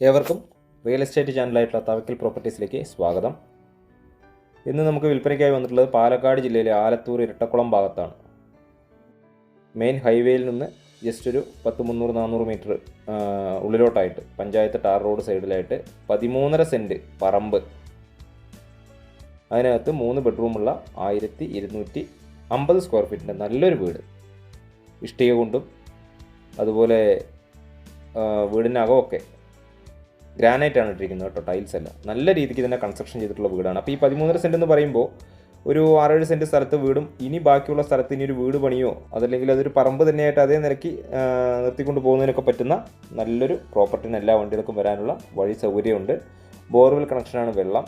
ഏവർക്കും real estate ചാനലായിട്ടുള്ള Thavakkal പ്രോപ്പർട്ടീസിലേക്ക് സ്വാഗതം. ഇന്ന് നമുക്ക് വിൽപ്പനയ്ക്കായി വന്നിട്ടുള്ളത് പാലക്കാട് ജില്ലയിലെ ആലത്തൂർ ഇരട്ടക്കുളം ഭാഗത്താണ്. മെയിൻ ഹൈവേയിൽ നിന്ന് ജസ്റ്റ് ഒരു പത്ത് മുന്നൂറ് നാനൂറ് മീറ്റർ ഉള്ളിലോട്ടായിട്ട് പഞ്ചായത്ത് ടാർ റോഡ് സൈഡിലായിട്ട് പതിമൂന്നര സെന്റ് പറമ്പ്. അതിനകത്ത് മൂന്ന് ബെഡ്റൂമുള്ള ആയിരത്തി ഇരുന്നൂറ്റി അമ്പത് സ്ക്വയർ ഫീറ്റിന്റെ നല്ലൊരു വീട്. ഇഷ്ടിക കൊണ്ടും അതുപോലെ വീടിനകമൊക്കെ ഗ്രാനൈറ്റ് ആണ് ഇട്ടിരിക്കുന്നത് കേട്ടോ ടൈൽസ് അല്ല നല്ല രീതിക്ക് തന്നെ കൺസ്ട്രക്ഷൻ ചെയ്തിട്ടുള്ള വീടാണ്. അപ്പോൾ ഈ പതിമൂന്നര സെന്റ് എന്ന് പറയുമ്പോൾ ഒരു ആറേഴ് സെന്റ് സ്ഥലത്ത് വീടും ഇനി ബാക്കിയുള്ള സ്ഥലത്ത് ഇനി ഒരു വീട് പണിയോ അതല്ലെങ്കിൽ അതൊരു പറമ്പ് തന്നെയായിട്ട് അതേ നിരക്കി നിർത്തിക്കൊണ്ട് പോകുന്നതിനൊക്കെ പറ്റുന്ന നല്ലൊരു പ്രോപ്പർട്ടിന് എല്ലാ വണ്ടികൾക്കും വരാനുള്ള വഴി സൗകര്യമുണ്ട്. ബോർവെൽ കണക്ഷനാണ് വെള്ളം.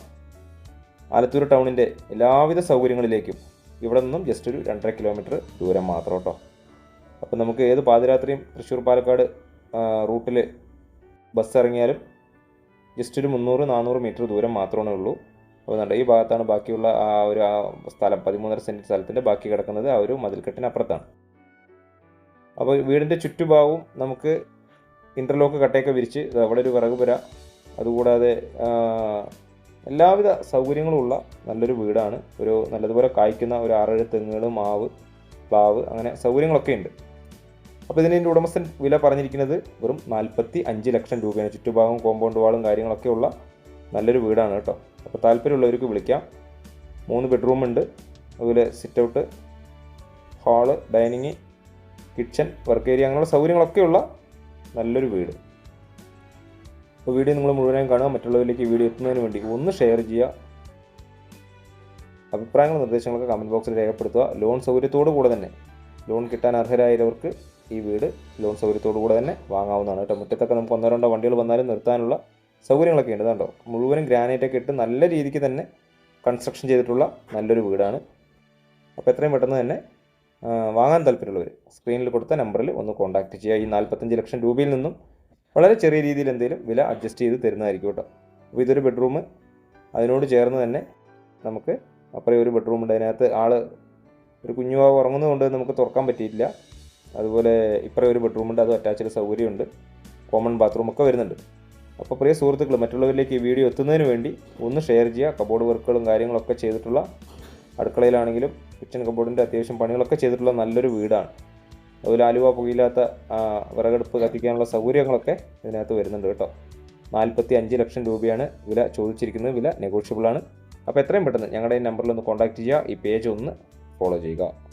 ആലത്തൂർ ടൗണിന്റെ എല്ലാവിധ സൗകര്യങ്ങളിലേക്കും ഇവിടെ നിന്നും ജസ്റ്റ് ഒരു രണ്ടര കിലോമീറ്റർ ദൂരം മാത്രം കേട്ടോ. അപ്പോൾ നമുക്ക് ഏത് പാതിരാത്രിയും തൃശ്ശൂർ പാലക്കാട് റൂട്ടിൽ ബസ് ഇറങ്ങിയാലും ജസ്റ്റ് ഒരു മുന്നൂറ് നാനൂറ് മീറ്റർ ദൂരം മാത്രമേ ഉള്ളൂ. ദാണ്ട ഈ ഭാഗത്താണ് ബാക്കിയുള്ള ആ ഒരു ആ സ്ഥലം പതിമൂന്നര സെന്റ് സ്ഥലത്തിന്റെ ബാക്കി കിടക്കുന്നത് ആ ഒരു മതിൽക്കെട്ടിന് അപ്പുറത്താണ് അപ്പോൾ വീടിന്റെ ചുറ്റുഭാഗവും നമുക്ക് ഇന്റർലോക്ക് കട്ടയൊക്കെ വിരിച്ച് അവിടെ ഒരു വിറക് പുര. അതുകൂടാതെ എല്ലാവിധ സൗകര്യങ്ങളും ഉള്ള നല്ലൊരു വീടാണ്. ഒരു നല്ലതുപോലെ കായ്ക്കുന്ന ഒരു ആറേഴ് തെങ്ങുകൾ മാവ് പ്ലാവ് അങ്ങനെ സൗകര്യങ്ങളൊക്കെ ഉണ്ട്. അപ്പോൾ ഇതിന്റെ ഉടമസ്ഥൻ വില പറഞ്ഞിരിക്കുന്നത് വെറും നാൽപ്പത്തി അഞ്ച് ലക്ഷം രൂപയാണ്. ചുറ്റുഭാഗം കോമ്പൗണ്ട് വാളും കാര്യങ്ങളൊക്കെ ഉള്ള നല്ലൊരു വീടാണ് കേട്ടോ. അപ്പോൾ താല്പര്യമുള്ളവർക്ക് വിളിക്കാം. മൂന്ന് ബെഡ്റൂം ഉണ്ട്. അതുപോലെ sit out hall dining kitchen work area അങ്ങനെയുള്ള സൗകര്യങ്ങളൊക്കെയുള്ള നല്ലൊരു വീട്. അപ്പോൾ വീഡിയോ നിങ്ങൾ മുഴുവനായും കാണുക. മറ്റുള്ളവരിലേക്ക് വീഡിയോ എത്തുന്നതിന് വേണ്ടി ഒന്ന് ഷെയർ ചെയ്യുക. അഭിപ്രായങ്ങളും നിർദ്ദേശങ്ങളൊക്കെ കമന്റ് ബോക്സിൽ രേഖപ്പെടുത്തുക. ലോൺ സൗകര്യത്തോടു കൂടെ തന്നെ. ലോൺ കിട്ടാൻ അർഹരായവർക്ക് ഈ വീട് ലോൺ സൗകര്യത്തോടു കൂടെ തന്നെ വാങ്ങാവുന്നതാണ് കേട്ടോ. മുറ്റത്തൊക്കെ നമുക്ക് ഒന്നോ രണ്ടോ വണ്ടികൾ വന്നാലും നിർത്താനുള്ള സൗകര്യങ്ങളൊക്കെ ഉണ്ട് കണ്ടോ. മുഴുവനും ഗ്രാനൈറ്റൊക്കെ ഇട്ട് നല്ല രീതിക്ക് തന്നെ കൺസ്ട്രക്ഷൻ ചെയ്തിട്ടുള്ള നല്ലൊരു വീടാണ്. അപ്പോൾ എത്രയും പെട്ടെന്ന് തന്നെ വാങ്ങാൻ താല്പര്യമുള്ളവർ സ്ക്രീനിൽ കൊടുത്ത നമ്പറിൽ ഒന്ന് കോൺടാക്റ്റ് ചെയ്യുക. ഈ നാൽപ്പത്തഞ്ച് ലക്ഷം രൂപയിൽ നിന്നും വളരെ ചെറിയ രീതിയിൽ എന്തെങ്കിലും വില അഡ്ജസ്റ്റ് ചെയ്ത് തരുന്നതായിരിക്കും കേട്ടോ. അപ്പോൾ ഇതൊരു ബെഡ്റൂം അതിനോട് ചേർന്ന് തന്നെ നമുക്ക് അപ്പുറം ഒരു ബെഡ്റൂം ഉണ്ട്. അതിനകത്ത് ആൾ ഒരു കുഞ്ഞുവാവ് ഉറങ്ങുന്നതുകൊണ്ട് നമുക്ക് തുറക്കാൻ പറ്റിയില്ല അതുപോലെ ഇപ്പുറം ഒരു ബെഡ്റൂമുണ്ട് അത് അറ്റാച്ച്ഡ് സൗകര്യമുണ്ട്. കോമൺ ബാത്റൂം ഒക്കെ വരുന്നുണ്ട്. അപ്പോൾ പ്രിയ സുഹൃത്തുക്കൾ മറ്റുള്ളവരിലേക്ക് ഈ വീഡിയോ എത്തുന്നതിന് വേണ്ടി ഒന്ന് ഷെയർ ചെയ്യുക. കബോർഡ് വർക്കുകളും കാര്യങ്ങളൊക്കെ ചെയ്തിട്ടുള്ള അടുക്കളയിലാണെങ്കിലും കിച്ചൺ കബോർഡിന്റെ അത്യാവശ്യം പണികളൊക്കെ ചെയ്തിട്ടുള്ള നല്ലൊരു വീടാണ്. അതുപോലെ ആലുവ പുകയില്ലാത്ത വിറകെടുപ്പ് കത്തിക്കാനുള്ള സൗകര്യങ്ങളൊക്കെ ഇതിനകത്ത് വരുന്നുണ്ട് കേട്ടോ. നാൽപ്പത്തി അഞ്ച് ലക്ഷം രൂപയാണ് വില ചോദിച്ചിരിക്കുന്നത്. വില നെഗോഷ്യബിളാണ് അപ്പോൾ എത്രയും പെട്ടെന്ന് ഞങ്ങളുടെ ഈ നമ്പറിൽ ഒന്ന് കോൺടാക്റ്റ് ചെയ്യുക. ഈ പേജ് ഒന്ന് ഫോളോ ചെയ്യുക.